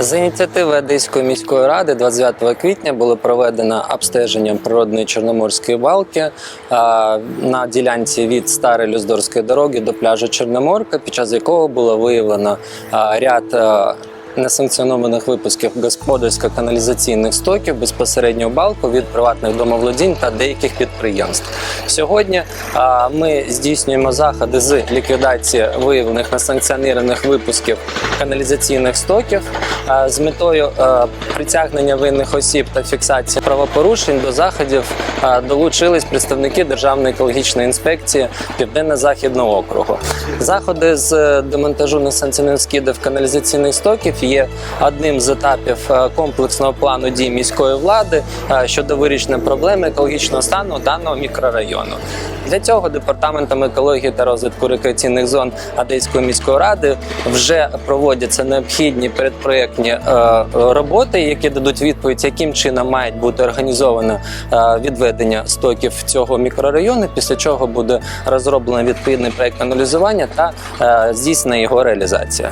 За ініціативи Одеської міської ради 29 квітня було проведено обстеження природної чорноморської балки на ділянці від старої Люздорської дороги до пляжу Чорноморка, під час якого було виявлено ряд несанкціонованих випусків господарсько-каналізаційних стоків безпосередньо балку від приватних домоволодінь та деяких підприємств. Сьогодні ми здійснюємо заходи з ліквідації виявлених несанкціонованих випусків каналізаційних стоків а, з метою притягнення винних осіб та фіксації правопорушень до заходів долучились представники Державної екологічної інспекції Південно-Західного округу. Заходи з демонтажу несанкціонованих скидів каналізаційних стоків є одним з етапів е, комплексного плану дій міської влади е, щодо вирішення проблеми екологічного стану даного мікрорайону. Для цього департаментом екології та розвитку рекреаційних зон Одеської міської ради вже проводяться необхідні передпроєктні е, роботи, які дадуть відповідь, яким чином мають бути організовано відведення стоків цього мікрорайону. Після чого буде розроблено відповідний проект аналізування та здійснена його реалізація.